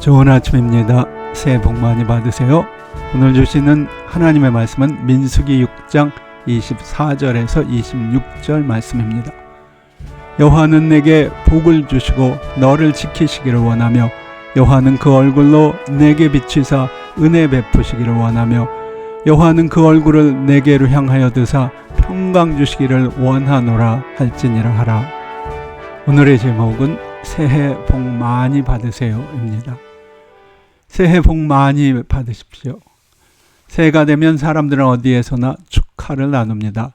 좋은 아침입니다. 새해 복 많이 받으세요. 오늘 주시는 하나님의 말씀은 민수기 6장 24절에서 26절 말씀입니다. 여호와는 내게 복을 주시고 너를 지키시기를 원하며 여호와는 그 얼굴로 내게 비치사 은혜 베푸시기를 원하며 여호와는 그 얼굴을 내게로 향하여 드사 평강 주시기를 원하노라 할지니라 하라. 오늘의 제목은 새해 복 많이 받으세요입니다. 새해 복 많이 받으십시오. 새해가 되면 사람들은 어디에서나 축하를 나눕니다.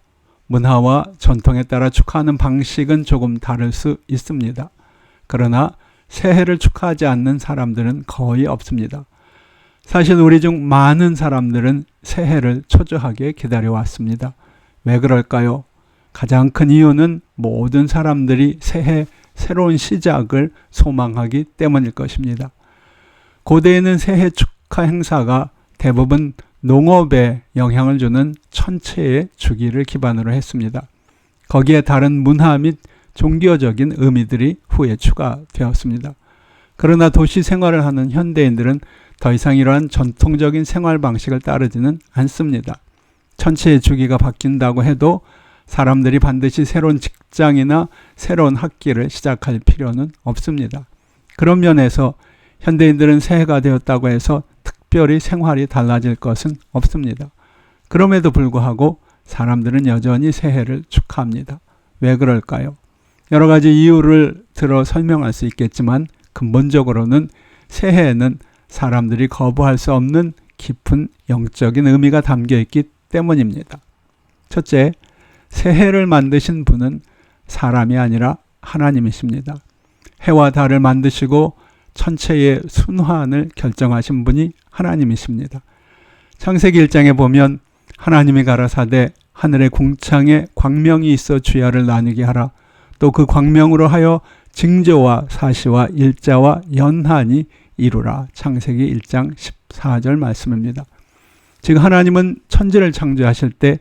문화와 전통에 따라 축하하는 방식은 조금 다를 수 있습니다. 그러나 새해를 축하하지 않는 사람들은 거의 없습니다. 사실 우리 중 많은 사람들은 새해를 초조하게 기다려왔습니다. 왜 그럴까요? 가장 큰 이유는 모든 사람들이 새해 새로운 시작을 소망하기 때문일 것입니다. 고대에는 새해 축하 행사가 대부분 농업에 영향을 주는 천체의 주기를 기반으로 했습니다. 거기에 다른 문화 및 종교적인 의미들이 후에 추가되었습니다. 그러나 도시 생활을 하는 현대인들은 더 이상 이러한 전통적인 생활 방식을 따르지는 않습니다. 천체의 주기가 바뀐다고 해도 사람들이 반드시 새로운 직장이나 새로운 학기를 시작할 필요는 없습니다. 그런 면에서 현대인들은 새해가 되었다고 해서 특별히 생활이 달라질 것은 없습니다. 그럼에도 불구하고 사람들은 여전히 새해를 축하합니다. 왜 그럴까요? 여러 가지 이유를 들어 설명할 수 있겠지만 근본적으로는 새해에는 사람들이 거부할 수 없는 깊은 영적인 의미가 담겨 있기 때문입니다. 첫째, 새해를 만드신 분은 사람이 아니라 하나님이십니다. 해와 달을 만드시고 천체의 순환을 결정하신 분이 하나님이십니다. 창세기 1장에 보면 하나님이 가라사대 하늘의 궁창에 광명이 있어 주야를 나누게 하라. 또 그 광명으로 하여 징조와 사시와 일자와 연한이 이루라. 창세기 1장 14절 말씀입니다. 즉 하나님은 천지를 창조하실 때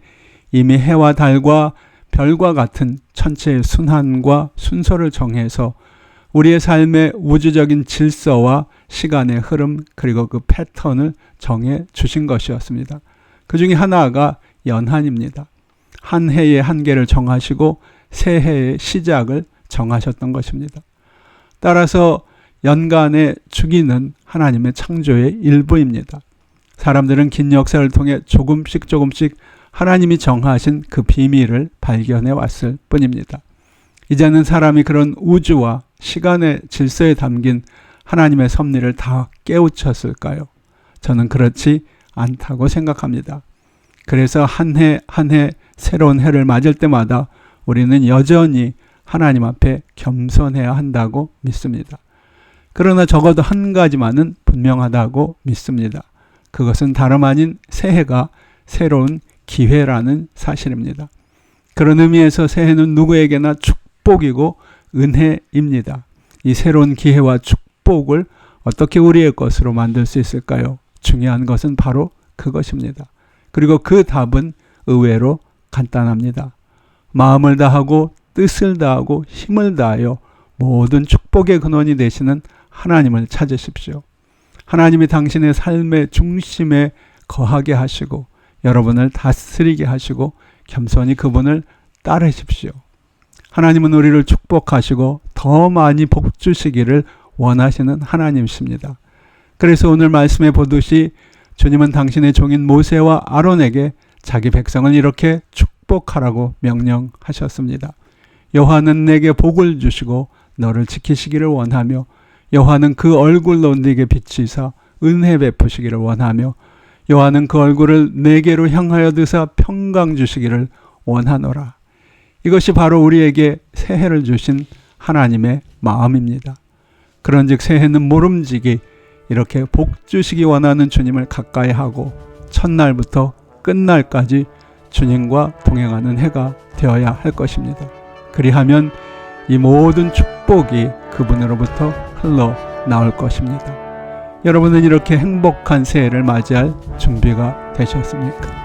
이미 해와 달과 별과 같은 천체의 순환과 순서를 정해서 우리의 삶의 우주적인 질서와 시간의 흐름 그리고 그 패턴을 정해 주신 것이었습니다. 그 중에 하나가 연한입니다. 한 해의 한계를 정하시고 새 해의 시작을 정하셨던 것입니다. 따라서 연간의 주기는 하나님의 창조의 일부입니다. 사람들은 긴 역사를 통해 조금씩 조금씩 하나님이 정하신 그 비밀을 발견해 왔을 뿐입니다. 이제는 사람이 그런 우주와 시간의 질서에 담긴 하나님의 섭리를 다 깨우쳤을까요? 저는 그렇지 않다고 생각합니다. 그래서 한 해 한 해 새로운 해를 맞을 때마다 우리는 여전히 하나님 앞에 겸손해야 한다고 믿습니다. 그러나 적어도 한 가지만은 분명하다고 믿습니다. 그것은 다름 아닌 새해가 새로운 기회라는 사실입니다. 그런 의미에서 새해는 누구에게나 축 복이고 은혜입니다. 이 새로운 기회와 축복을 어떻게 우리의 것으로 만들 수 있을까요? 중요한 것은 바로 그것입니다. 그리고 그 답은 의외로 간단합니다. 마음을 다하고 뜻을 다하고 힘을 다하여 모든 축복의 근원이 되시는 하나님을 찾으십시오. 하나님이 당신의 삶의 중심에 거하게 하시고 여러분을 다스리게 하시고 겸손히 그분을 따르십시오. 하나님은 우리를 축복하시고 더 많이 복 주시기를 원하시는 하나님이십니다. 그래서 오늘 말씀에 보듯이 주님은 당신의 종인 모세와 아론에게 자기 백성을 이렇게 축복하라고 명령하셨습니다. 여호와는 내게 복을 주시고 너를 지키시기를 원하며 여호와는 그 얼굴로 네게 비치사 은혜 베푸시기를 원하며 여호와는 그 얼굴을 내게로 향하여 드사 평강 주시기를 원하노라. 이것이 바로 우리에게 새해를 주신 하나님의 마음입니다. 그런즉 새해는 모름지기 이렇게 복 주시기 원하는 주님을 가까이 하고 첫날부터 끝날까지 주님과 동행하는 해가 되어야 할 것입니다. 그리하면 이 모든 축복이 그분으로부터 흘러 나올 것입니다. 여러분은 이렇게 행복한 새해를 맞이할 준비가 되셨습니까?